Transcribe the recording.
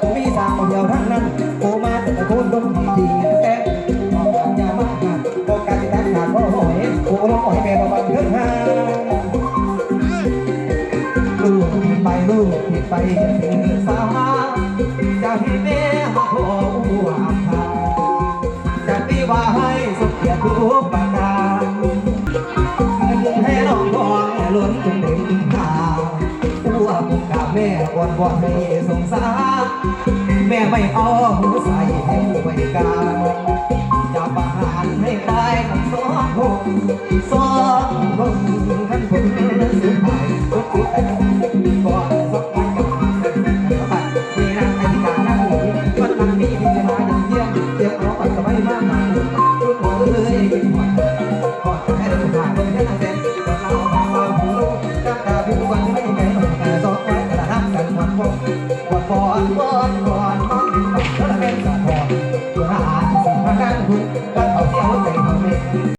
กูมีสาวเดียวทั้งนั้นกูมาแต่คนต้องดีดีแต่ออกจากยามากบอกการติดตามขาดพ่อหอยกูร้องหอยแม่ประวันเพิ่งหาลูกผิดไปลูกผิดไปถึงสาวจะให้แม่หักหัวหาจะตีว่าให้สุขเกียรติทุกประการเงินให้น้องทองล้นจนเด็ก อ่อนวอนให้สงสาร แม่ไม่เอาหูใส่ให้ไว้กางจะประหารให้ตายทั้งสองคนสองคนทั้งคน ก่อนก่อนก่อนถึงแล้วเราเป็นสปอร์ตตัวทหารตัวทหารคุณต้องเอาเที่ยวไปทำเอง